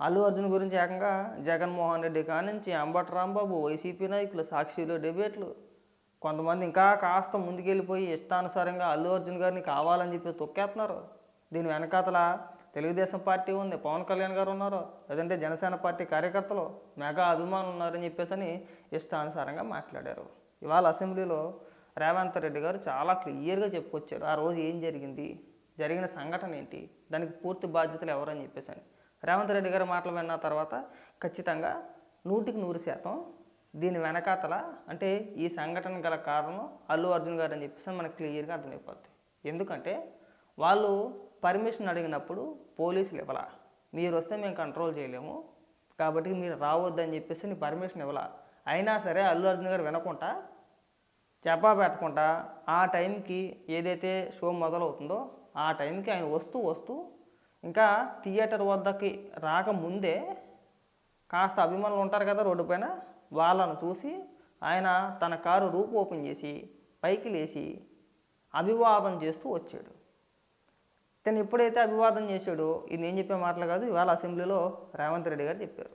అల్లు అర్జున్ గురించి ఏకంగా జగన్మోహన్ రెడ్డి కానించి అంబటి రాంబాబు వైసీపీ నాయకులు సాక్షిలు డిబేట్లు. కొంతమంది ఇంకా కాస్త ముందుకెళ్ళిపోయి ఇష్టానుసారంగా అల్లు అర్జున్ గారిని కావాలని చెప్పి తొక్కేస్తున్నారు. దీని వెనకాతల తెలుగుదేశం పార్టీ ఉంది పవన్ కళ్యాణ్ గారు ఉన్నారు. లేదంటే జనసేన పార్టీ కార్యకర్తలు మెగా అభిమానులు ఉన్నారని చెప్పేసి అని ఇష్టానుసారంగా మాట్లాడారు. ఇవాళ అసెంబ్లీలో రేవంత్ రెడ్డి గారు చాలా క్లియర్గా చెప్పుకొచ్చారు. ఆ రోజు ఏం జరిగింది? జరిగిన సంఘటన ఏంటి? దానికి పూర్తి బాధ్యతలు ఎవరని చెప్పేసి అని రేవంత్ రెడ్డి గారి మాటలు విన్న తర్వాత ఖచ్చితంగా నూటికి నూరు శాతం దీని వెనకాతల అంటే ఈ సంఘటన గల కారణం అల్లు అర్జున్ గారు అని చెప్పేసి మనకు క్లియర్గా అర్థమైపోద్ది. ఎందుకంటే వాళ్ళు పర్మిషన్ అడిగినప్పుడు పోలీసులు ఇవ్వలా. మీరు వస్తే మేము కంట్రోల్ చేయలేము. కాబట్టి మీరు రావద్దని చెప్పేసి నీ పర్మిషన్ ఇవ్వలా. అయినా సరే అల్లు అర్జున్ గారు వినకుండా చెప్పా పెట్టకుండా ఆ టైంకి ఏదైతే షో మొదలవుతుందో ఆ టైంకి ఆయన వస్తూ వస్తూ ఇంకా థియేటర్ వద్దకి రాకముందే కాస్త అభిమానులు ఉంటారు కదా రోడ్డు పైన వాళ్ళను చూసి ఆయన తన కారు రూపు ఓపెన్ చేసి పైకి లేచి అభివాదం చేస్తూ వచ్చాడు. తను ఎప్పుడైతే అభివాదం చేశాడో ఇది నేను చెప్పే మాటలు కాదు ఇవాళ అసెంబ్లీలో రేవంత్ రెడ్డి గారు చెప్పారు.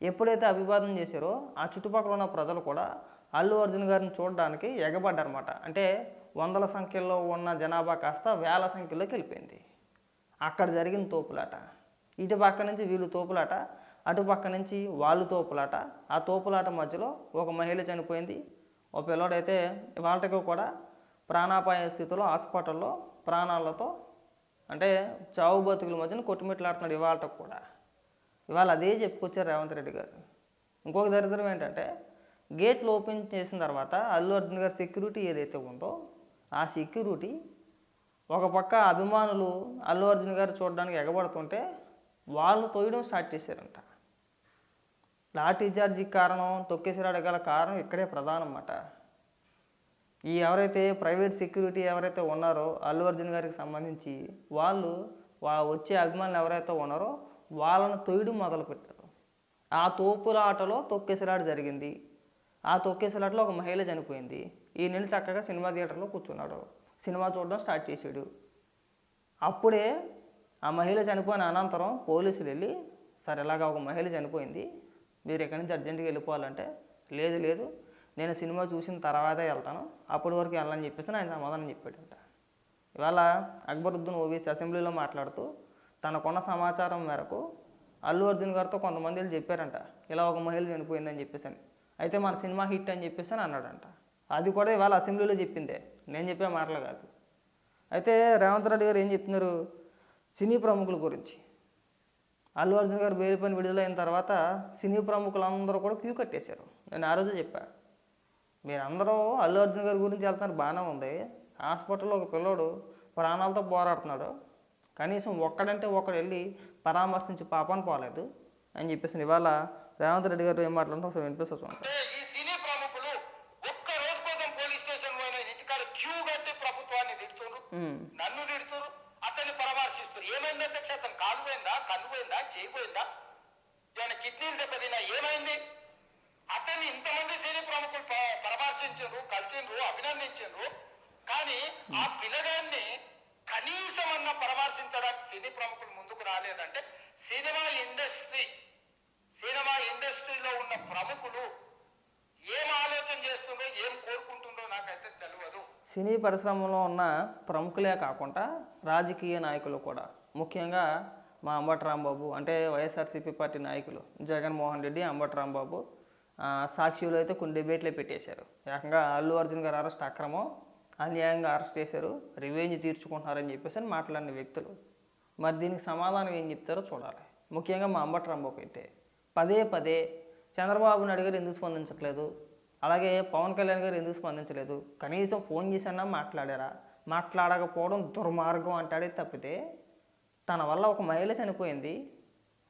ఎప్పుడైతే అభివాదం చేశారో ఆ చుట్టుపక్కల ఉన్న ప్రజలు కూడా అల్లు అర్జున్ గారిని చూడడానికి ఎగబడ్డారన్నమాట. అంటే వందల సంఖ్యలో ఉన్న జనాభా కాస్త వేల సంఖ్యలోకి వెళ్ళిపోయింది. అక్కడ జరిగిన తోపులాట. ఇటు పక్క నుంచి వీళ్ళు తోపులాట అటు పక్క నుంచి వాళ్ళు తోపులాట. ఆ తోపులాట మధ్యలో ఒక మహిళ చనిపోయింది. ఒక పిల్లోడైతే వాళ్ళకి కూడా ప్రాణాపాయ స్థితిలో హాస్పిటల్లో ప్రాణాలతో అంటే చావు బతుకుల మధ్యన కొట్టుమిట్లాడుతున్నాడు ఇవాళ కూడా. ఇవాళ అదే చెప్పుకొచ్చారు రేవంత్ రెడ్డి గారు. ఇంకొక దరిద్రం ఏంటంటే గేట్లు ఓపెన్ చేసిన తర్వాత అల్లు అర్జున్ గారి సెక్యూరిటీ ఏదైతే ఉందో ఆ సెక్యూరిటీ ఒక పక్క అభిమానులు అల్లు అర్జున్ గారు చూడడానికి ఎగబడుతుంటే వాళ్ళు తోయడం స్టార్ట్ చేశారంట. లాఠీ చార్జీకి కారణం తొక్కేసిరాడు గల కారణం ఇక్కడే ప్రధానమాట. ఈ ఎవరైతే ప్రైవేట్ సెక్యూరిటీ ఎవరైతే ఉన్నారో అల్లు అర్జున్ గారికి సంబంధించి వాళ్ళు వా వచ్చే అభిమానులు ఎవరైతే ఉన్నారో వాళ్ళను తొయ్యడం మొదలుపెట్టారు. ఆ తోపులాటలో తొక్కేసలాట జరిగింది. ఆ తొక్కేసలాటలో ఒక మహిళ చనిపోయింది. ఈ నెల చక్కగా సినిమా థియేటర్లో కూర్చున్నాడు. సినిమా చూడడం స్టార్ట్ చేసాడు అప్పుడే ఆ మహిళ చనిపోయిన అనంతరం పోలీసులు వెళ్ళి సరే ఇలాగా ఒక మహిళ చనిపోయింది. మీరు ఎక్కడి నుంచి అర్జెంటుగా వెళ్ళిపోవాలంటే లేదు లేదు నేను సినిమా చూసిన తర్వాతే వెళ్తాను. అప్పటి వరకు వెళ్ళని చెప్పేసి ఆయన సమాధానం చెప్పాడంట. ఇవాళ అక్బరుద్దీన్ ఓవీసీ అసెంబ్లీలో మాట్లాడుతూ తనకున్న సమాచారం మేరకు అల్లు అర్జున్ గారితో కొంతమంది వెళ్ళి చెప్పారంట. ఇలా ఒక మహిళ చనిపోయిందని చెప్పేసి అని. అయితే మన సినిమా హిట్ అని చెప్పేసి అని అన్నాడంట. అది కూడా ఇవాళ అసెంబ్లీలో చెప్పిందే. నేను చెప్పే మాటలు కాదు. అయితే రేవంత్ రెడ్డి గారు ఏం చెప్తున్నారు? సినీ ప్రముఖుల గురించి. అల్లు అర్జున్ గారు బెయిల్ పైన విడుదలైన తర్వాత సినీ ప్రముఖులందరూ కూడా క్యూ కట్టేశారు. నేను ఆ రోజు చెప్పా. మీరందరూ అల్లు అర్జున్ గారి గురించి వెళ్తున్నారు బాగానే ఉంది. హాస్పిటల్లో ఒక పిల్లోడు ప్రాణాలతో పోరాడుతున్నాడు. కనీసం ఒక్కడంటే ఒక్కడు వెళ్ళి పరామర్శించి పాపని పోలేదు అని చెప్పేసి ఇవాళ రేవంత్ రెడ్డి గారు ఏం మాట్లాడుతుంటే ఒకసారి వినిపిస్తా నన్ను తిడుతున్నారు అతన్ని పరామర్శిస్తారు. ఏమైంది అధ్యక్ష అతను కాలు పోయిందా కన్ను పోయిందా చేయి పోయిందా? ఏమైనా కిడ్నీలు దెబ్బతిన్నా ఏమైంది? అతన్ని ఇంతమంది సినీ ప్రముఖులు పరామర్శించారు కలిసిండ్రు అభినందించారు కానీ ఆ పిల్లగాన్ని కనీసం అన్న పరామర్శించడానికి సినీ ప్రముఖులు ముందుకు రాలేదంటే సినిమా ఇండస్ట్రీ సినిమా ఇండస్ట్రీలో ఉన్న ప్రముఖులు ఏం ఆలోచన చేస్తుండో ఏం కోరుకుంటుండో నాకైతే సినీ పరిశ్రమలో ఉన్న ప్రముఖులే కాకుండా రాజకీయ నాయకులు కూడా. ముఖ్యంగా మా అంబటి రాంబాబు అంటే వైఎస్ఆర్సీపీ పార్టీ నాయకులు జగన్మోహన్ రెడ్డి అంబటి రాంబాబు. సాక్షిలో అయితే కొన్ని డిబేట్లే పెట్టేశారు. ఏకంగా అల్లు అర్జున్ గారు అరెస్ట్ అక్రమం అన్యాయంగా అరెస్ట్ చేశారు. రివెంజ్ తీర్చుకుంటున్నారని చెప్పేసి అని మాట్లాడిన వ్యక్తులు. మరి దీనికి సమాధానం ఏం చెప్తారో చూడాలి. ముఖ్యంగా మా అంబటి రాంబాబు అయితే. పదే పదే చంద్రబాబు నాయుడు గారు ఎందుకు స్పందించట్లేదు? అలాగే పవన్ కళ్యాణ్ గారు ఎందుకు స్పందించలేదు? కనీసం ఫోన్ చేసన్నా మాట్లాడారా? మాట్లాడకపోవడం దుర్మార్గం అంటాడే తప్పితే తన వల్ల ఒక మహిళ చనిపోయింది.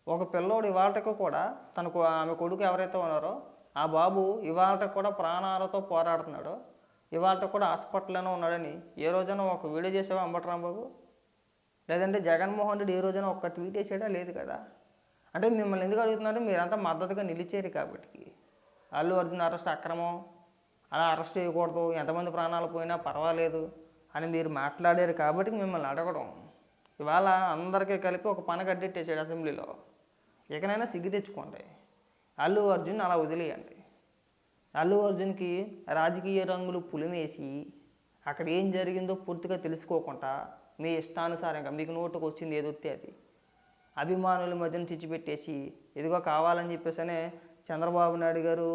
ఒక పిల్లోడు ఇవాళకు కూడా తనకు ఆమె కొడుకు ఎవరైతే ఉన్నారో ఆ బాబు ఇవాళకు కూడా ప్రాణాలతో పోరాడుతున్నాడు. ఇవాళ కూడా హాస్పిటల్లోనే ఉన్నాడని ఏ రోజైనా ఒక వీడియో చేసావా అంబటి బాబు లేదంటే జగన్మోహన్ రెడ్డి ఏ రోజైనా ఒక్క ట్వీట్ వేసాడా లేదు కదా. అంటే మిమ్మల్ని ఎందుకు అడుగుతున్నారు? మీరంతా మద్దతుగా నిలిచేరు కాబట్టి. అల్లు అర్జున్ అరెస్ట్ అక్రమం? అలా అరెస్ట్ చేయకూడదు. ఎంతమంది ప్రాణాలు పోయినా పర్వాలేదు అని మీరు మాట్లాడారు కాబట్టి మిమ్మల్ని అడగడం. ఇవాళ అందరికీ కలిపి ఒక పని కట్టెట్టేసాడు అసెంబ్లీలో. ఇకనైనా సిగ్గు తెచ్చుకోండి. అల్లు అర్జున్ అలా వదిలేయండి. అల్లు అర్జున్కి రాజకీయ రంగులు పులిమేసి అక్కడ ఏం జరిగిందో పూర్తిగా తెలుసుకోకుండా మీ ఇష్టానుసారంగా మీకు నోటుకు వచ్చింది ఏదొత్తే అది. అభిమానుల మధ్యన చిచ్చిపెట్టేసి ఇదిగో కావాలని చెప్పేసనే చంద్రబాబు నాయుడు గారు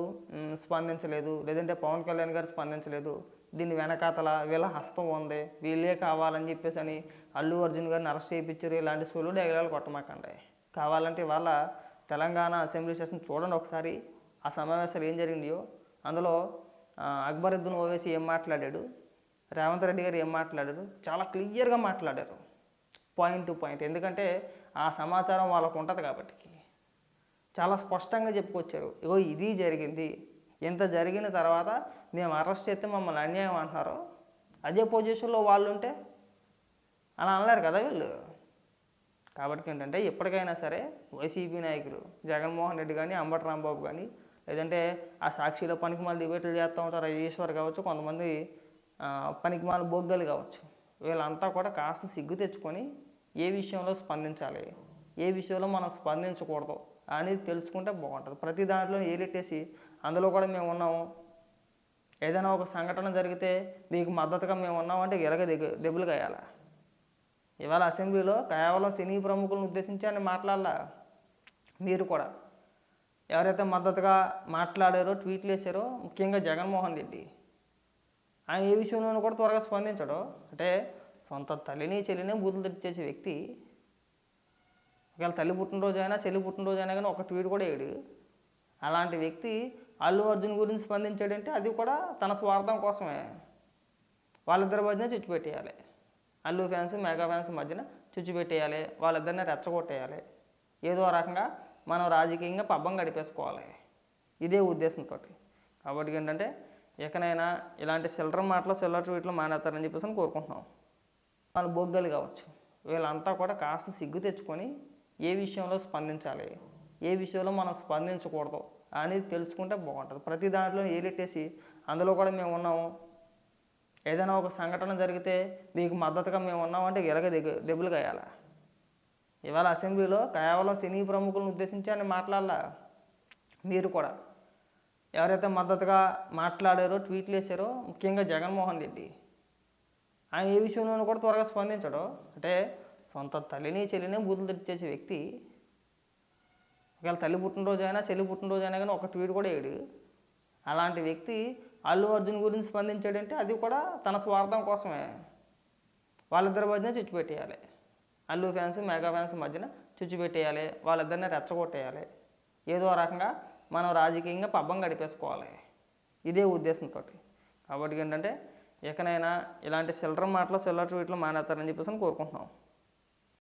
స్పందించలేదు. లేదంటే పవన్ కళ్యాణ్ గారు స్పందించలేదు. దీని వెనకాతల వీళ్ళ హస్తం ఉంది. వీళ్ళే కావాలని చెప్పేసి అని అల్లు అర్జున్ గారిని అరెస్ట్ చేయించారు. ఇలాంటి సోలు డైలాలు కొట్టమాకండి. కావాలంటే వాళ్ళ తెలంగాణ అసెంబ్లీ సెషన్ చూడండి ఒకసారి. ఆ సమావేశాలు ఏం జరిగిందో అందులో అక్బరుద్దీన్ ఓవేసి ఏం మాట్లాడాడు? రేవంత్ రెడ్డి గారు ఏం మాట్లాడారు? చాలా క్లియర్గా మాట్లాడారు. Point to point. ఎందుకంటే ఆ సమాచారం వాళ్ళకు ఉంటుంది కాబట్టి. చాలా స్పష్టంగా చెప్పుకొచ్చారు. ఇగో ఇది జరిగింది. ఇంత జరిగిన తర్వాత మేము అరెస్ట్ చేస్తే మమ్మల్ని అన్యాయం అంటున్నారు అదే పొజిషన్లో వాళ్ళు ఉంటే అలా అనలేరు కదా వీళ్ళు. కాబట్టి ఏంటంటే ఎప్పటికైనా సరే వైసీపీ నాయకులు జగన్మోహన్ రెడ్డి కానీ అంబటి రాంబాబు కానీ లేదంటే ఆ సాక్షిలో పనికిమాల డిబేట్లు చేస్తూ ఉంటారు ఈశ్వర్ కావచ్చు కొంతమంది పనికిమాలు పనికిమాల బొగ్గలు కావచ్చు. వీళ్ళంతా కూడా కాస్త సిగ్గు తెచ్చుకొని ఏ విషయంలో స్పందించాలి? ఏ విషయంలో మనం స్పందించకూడదు? అనేది తెలుసుకుంటే బాగుంటుంది. ప్రతి దాంట్లో ఏలెట్టేసి అందులో కూడా మేము ఉన్నాము. ఏదైనా ఒక సంఘటన జరిగితే మీకు మద్దతుగా మేము ఉన్నామంటే ఎలాగ దిగ దెబ్బలు కాయాలా? ఇవాళ అసెంబ్లీలో కేవలం సినీ ప్రముఖులను ఉద్దేశించి అని మాట్లాడాల? మీరు కూడా. ఎవరైతే మద్దతుగా మాట్లాడారో ట్వీట్లు వేసారో ముఖ్యంగా జగన్మోహన్ రెడ్డి ఆయన ఏ విషయంలోనూ కూడా త్వరగా స్పందించడు. అంటే సొంత తల్లిని చెల్లిని బూతులు తెచ్చేసే వ్యక్తి ఒకవేళ తల్లి పుట్టినరోజు అయినా చెల్లి పుట్టినరోజు అయినా కానీ ఒక ట్వీట్ కూడా వేయడు అలాంటి వ్యక్తి అల్లు అర్జున్ గురించి స్పందించాడంటే అది కూడా తన స్వార్థం కోసమే. వాళ్ళిద్దరి మధ్యన చుచ్చు పెట్టేయాలి. అల్లు ఫ్యాన్స్ మెగా ఫ్యాన్స్ మధ్యన చుచ్చు పెట్టేయాలి. వాళ్ళిద్దరిని రెచ్చగొట్టేయాలి. ఏదో రకంగా మనం రాజకీయంగా పబ్బం గడిపేసుకోవాలి. ఇదే ఉద్దేశంతో కాబట్టి ఏంటంటే ఎక్కడైనా ఇలాంటి చిల్లర మాటలు చిల్లర ట్వీట్లు మానేస్తారని చెప్పేసి కోరుకుంటున్నాం. వాళ్ళు బొగ్గలు కావచ్చు. వీళ్ళంతా కూడా కాస్త సిగ్గు తెచ్చుకొని ఏ విషయంలో స్పందించాలి? ఏ విషయంలో మనం స్పందించకూడదు అనేది తెలుసుకుంటే బాగుంటుంది. ప్రతి దాంట్లో ఏలిట్టేసి అందులో కూడా మేము ఉన్నాము. ఏదైనా ఒక సంఘటన జరిగితే మీకు మద్దతుగా మేము ఉన్నామంటే ఇలాగ దెగ్గ దెబ్బలు కాయాలా? ఇవాళ అసెంబ్లీలో కేవలం సినీ ప్రముఖులను ఉద్దేశించి అని మాట్లాడాల? మీరు కూడా. ఎవరైతే మద్దతుగా మాట్లాడారో ట్వీట్లు వేశారో ముఖ్యంగా జగన్మోహన్ రెడ్డి. ఆయన ఏ విషయంలోనూ కూడా త్వరగా స్పందించడు. అంటే సొంత తల్లిని చెల్లిని బూతులు తెచ్చేసే వ్యక్తి ఒకవేళ తల్లి పుట్టినరోజు అయినా చెల్లి పుట్టినరోజు అయినా కానీ ఒక ట్వీట్ కూడా వేయడు. అలాంటి వ్యక్తి అల్లు అర్జున్ గురించి స్పందించాడంటే అది కూడా తన స్వార్థం కోసమే. వాళ్ళిద్దరి మధ్యన చుచ్చిపెట్టేయాలి అల్లు ఫ్యాన్స్ మెగా ఫ్యాన్స్ మధ్యన చుచ్చిపెట్టేయాలి వాళ్ళిద్దరిని రెచ్చగొట్టేయాలి. ఏదో రకంగా మనం రాజకీయంగా పబ్బం గడిపేసుకోవాలి. ఇదే ఉద్దేశంతో కాబట్టి ఏంటంటే ఎక్కడైనా ఇలాంటి చిల్లర మాటలు చిల్లర ట్వీట్లు మానేస్తారని చెప్పేసి అని కోరుకుంటున్నాం.